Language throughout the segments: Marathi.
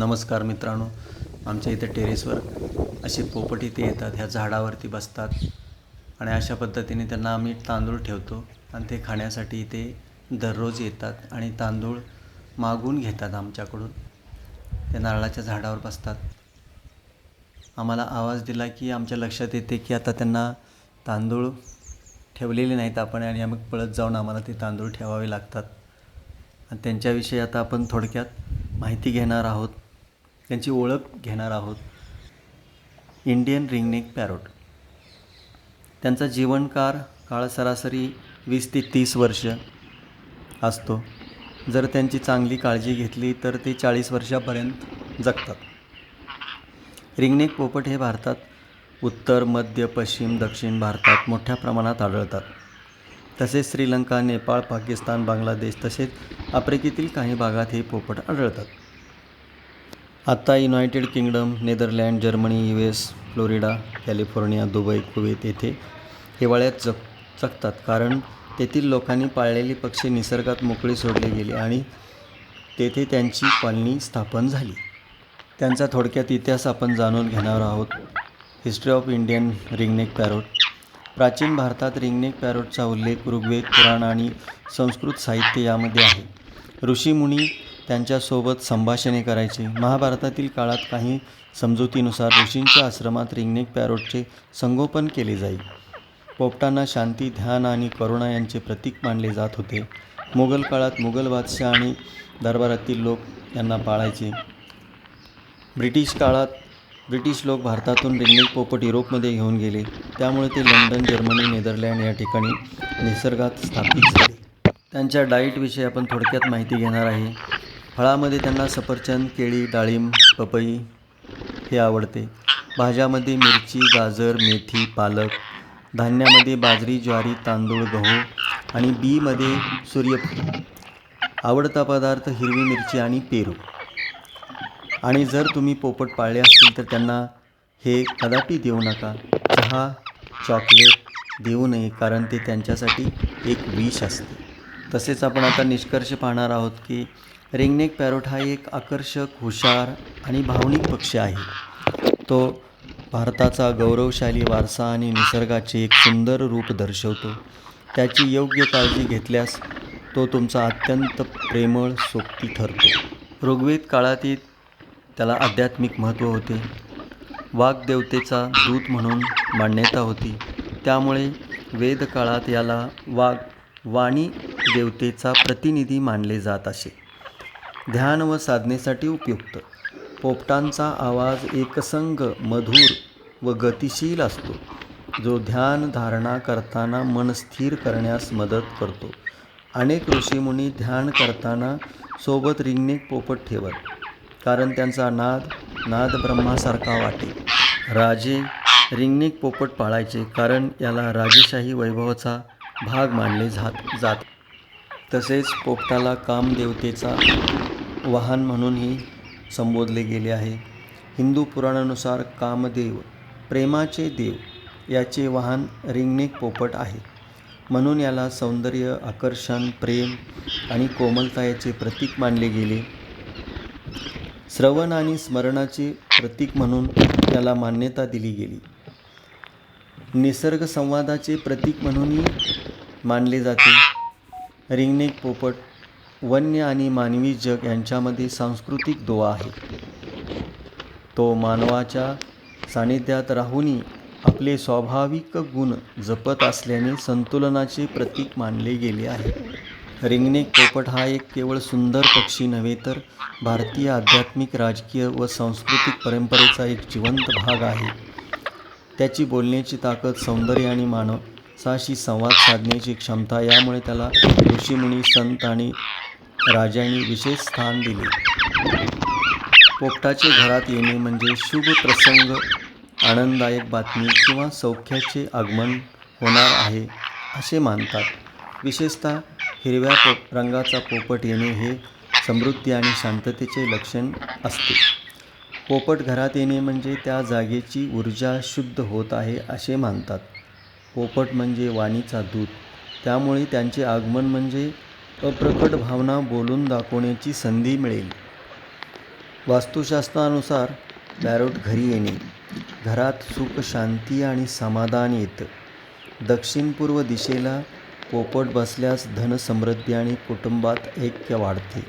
नमस्कार मित्रांनो. आमच्या इथे टेरेसवर असे पोपट इथे येतात. ह्या झाडावरती बसतात. आणि अशा पद्धतीने त्यांना आम्ही तांदूळ ठेवतो. आणि ते खाण्यासाठी इथे दररोज येतात आणि तांदूळ मागून घेतात आमच्याकडून. ते नारळाच्या झाडावर बसतात. आम्हाला आवाज दिला की आमच्या लक्षात येते की आता त्यांना तांदूळ ठेवलेले नाहीत आपण आणि आम्ही पळत जाऊन आम्हाला ते तांदूळ ठेवावे लागतात. आणि त्यांच्याविषयी आता आपण थोडक्यात माहिती घेणार आहोत. त्यांची ओळख घेणार आहोत. Indian ringneck parrot. त्यांचा जीवनकार काळ सरासरी वीस ते तीस वर्ष असतो. जर त्यांची चांगली काळजी घेतली तर ते चाळीस वर्षापर्यंत जगतात. रिंगनेक पोपट हे भारतात उत्तर मध्य पश्चिम दक्षिण भारतात मोठ्या प्रमाणात आढळतात. तसेच श्रीलंका नेपाळ पाकिस्तान बांगलादेश तसेच आफ्रिकेतील काही भागात हे पोपट आढळतात. आता United Kingdom Netherland Germany U S Florida California Dubai Kuwait येथे हिवाळ्यात जग जगतात. कारण तेथील लोकांनी पाळलेले पक्षी निसर्गात मोकळे सोडले गेले आणि तेथे त्यांची कॉलनी स्थापन झाली. त्यांचा थोडक्यात इतिहास आपण जाणून घेणार आहोत. History of Indian ringneck parrot. प्राचीन भारतात रिंगनेक पॅरोटचा उल्लेख ऋग्वेद पुराण आणि संस्कृत साहित्य यामध्ये आहे. ऋषीमुनी त्यांच्यासोबत संभाषणे करायचे. महाभारतातील काळात काही समजुतीनुसार ऋषींच्या आश्रमात रिंगनेक पॅरोटचे संगोपन केले जाई. पोपटांना शांती ध्यान आणि करुणा यांचे प्रतीक मानले जात होते. मुघल काळात मुघल बादशाह आणि दरबारातील लोक यांना पाळायचे. ब्रिटिश काळात ब्रिटिश लोक भारतातून रिंगनेक पोपट युरोपमध्ये घेऊन गेले. त्यामुळे ते लंडन जर्मनी नेदरलँड या ठिकाणी निसर्गात स्थापित झाले. त्यांच्या डाईटविषयी आपण थोडक्यात माहिती घेणार आहे. फळामध्ये त्यांना सफरचंद केळी डाळिंब पपई हे आवडते. भाज्यामध्ये मिरची गाजर मेथी पालक धान्यामध्ये बाजरी ज्वारी तांदूळ गहू आणि बीमध्ये सूर्यफूल आवडता पदार्थ हिरवी मिरची आणि पेरू. आणि जर तुम्ही पोपट पाळले असतील तर त्यांना हे कदापि देऊ नका. चहा चॉकलेट देऊ नये कारण ते त्यांच्यासाठी एक विष असते. तसेच आपण आता निष्कर्ष पाहणार आहोत की रिंगनेक पॅरोट हा एक आकर्षक हुशार आणि भावनिक पक्षी आहे. तो भारताचा गौरवशाली वारसा आणि निसर्गाचे एक सुंदर रूप दर्शवतो. त्याची योग्य काळजी घेतल्यास तो तुमचा अत्यंत प्रेमळ सोबती ठरतो. ऋग्वेद काळातील त्याला आध्यात्मिक महत्त्व होते. वाघदेवतेचा दूत म्हणून मान्यता होती. त्यामुळे वेदकाळात याला वाघ वाणी देवतेचा प्रतिनिधी मानले जात असे. ध्यान व साधनेसाठी उपयुक्त. पोपटांचा आवाज एकसंग मधुर व गतिशील असतो. जो ध्यान धारणा करताना मन स्थिर करण्यास मदत करतो. अनेक ऋषीमुनी ध्यान करताना सोबत रिंगनेक पोपट ठेवत कारण त्यांचा नाद नाद ब्रह्मासारखा वाटे. राजे रिंगनेक पोपट पाळायचे कारण याला राजेशाही वैभवाचा भाग मानले जात जात. तसेच पोपटाला कामदेवतेचा वाहन म्हणूनही संबोधले गेले आहे. हिंदू पुराणानुसार कामदेव प्रेमाचे देव याचे वाहन रिंगणेक पोपट आहे. म्हणून याला सौंदर्य आकर्षण प्रेम आणि कोमलता याचे प्रतीक मानले गेले. श्रवण आणि स्मरणाचे प्रतीक म्हणून याला मान्यता दिली गेली. निसर्ग संवादाचे प्रतीक म्हणूनही मानले जाते. रिंगनेक पोपट वन्य आणि मानवी जग यांच्यामध्ये सांस्कृतिक दुवा आहे. तो मानवाच्या सानिध्यात राहूनही आपले स्वाभाविक गुण जपत असल्याने संतुलनाचे प्रतीक मानले गेले आहे. रिंगनेक पोपट हा एक केवळ सुंदर पक्षी नव्हे तर भारतीय आध्यात्मिक राजकीय व सांस्कृतिक परंपरेचा एक जिवंत भाग आहे. त्याची बोलण्याची ताकद सौंदर्य आणि मानव मानवाशी संवाद साधण्याची क्षमता यामुळे त्याला ऋषीमुनी संत आणि राजांनी विशेष स्थान दिले. पोपटाचे घरात येणे म्हणजे शुभ प्रसंग आनंददायक बातमी किंवा सौख्याचे आगमन होणार आहे असे मानतात. विशेषतः हिरव्या पोप रंगाचा पोपट येणे हे समृद्धी आणि शांततेचे लक्षण असते. पोपट घरात येणे म्हणजे त्या जागेची ऊर्जा शुद्ध होत आहे असे मानतात. पोपट म्हणजे वाणीचा दूत. त्यामुळे त्यांचे आगमन म्हणजे अप्रकट भावना बोलून दाखवण्याची संधी मिळेल. वास्तुशास्त्रानुसार पॅरोट घरी येणे. घरात सुख शांती आणि समाधान येतं. दक्षिणपूर्व दिशेला पोपट बसल्यास धनसमृद्धी आणि कुटुंबात ऐक्य वाढते.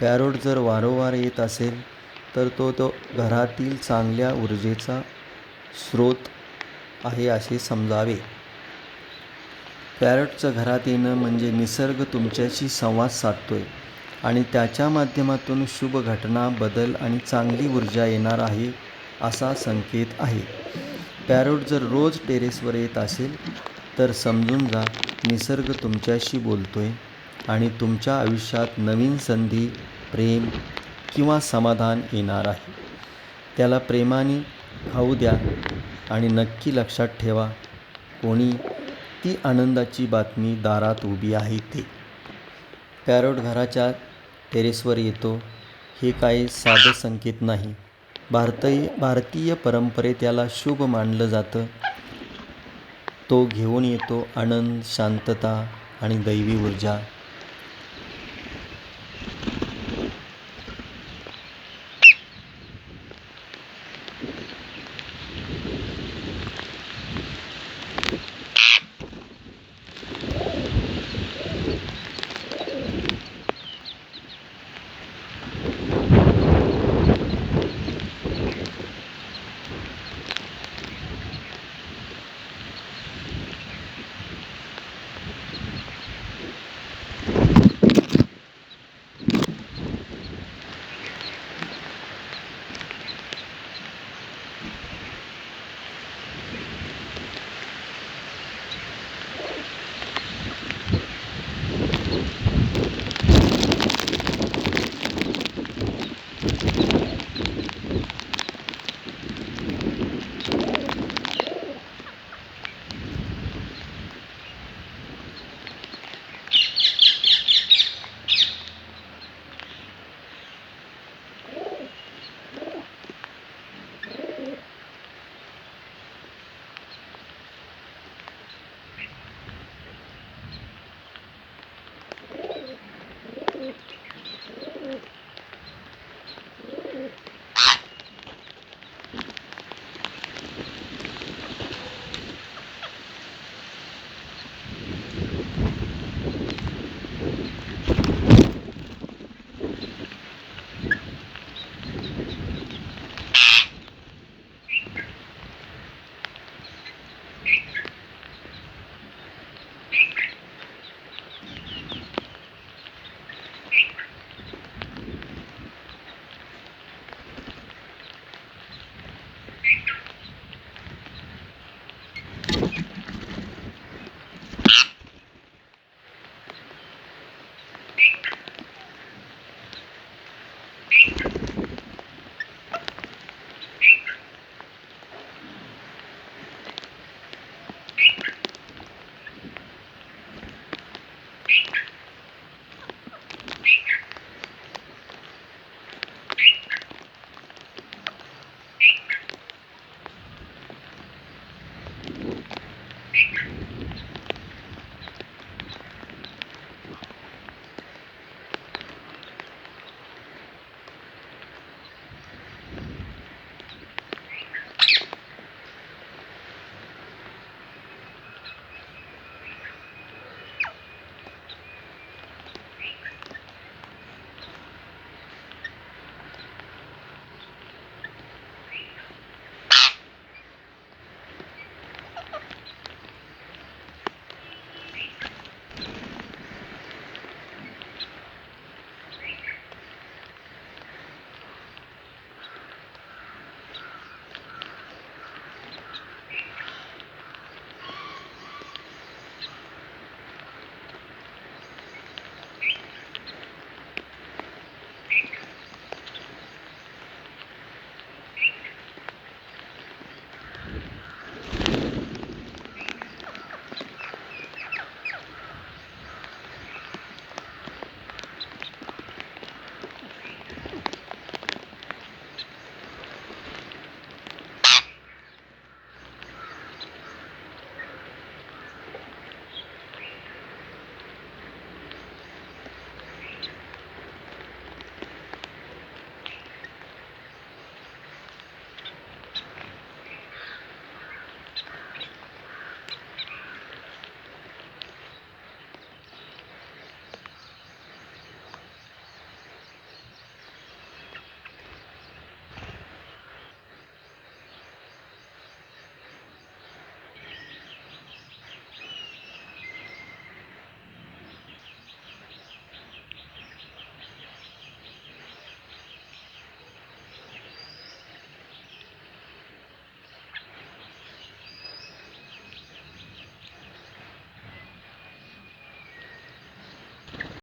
पॅरोट जर वारंवार येत असेल तर तो तो घरातील चांगल्या ऊर्जेचा स्रोत आहे असे समजावे. पॅरटचं घरात येणं म्हणजे निसर्ग तुमच्याशी संवाद साधतोय आणि त्याच्या माध्यमातून शुभ घटना बदल आणि चांगली ऊर्जा येणार आहे असा संकेत आहे. पॅरोट जर रोज टेरेसवर येत असेल तर समजून जा निसर्ग तुमच्याशी बोलतोय आणि तुमच्या आयुष्यात नवीन संधी प्रेम किंवा समाधान येणार आहे. त्याला प्रेमाने खाऊ द्या. आणि नक्की लक्षात ठेवा कोणी ती आनंदाची बातमी दारात उभी आहे ते. पॅरोट घराच्या टेरेसवर येतो हे काही साधं संकेत नाही. भारतीय भारतीय परंपरेत याला शुभ मानलं जातं. तो घेऊन येतो आनंद शांतता आणि दैवी ऊर्जा.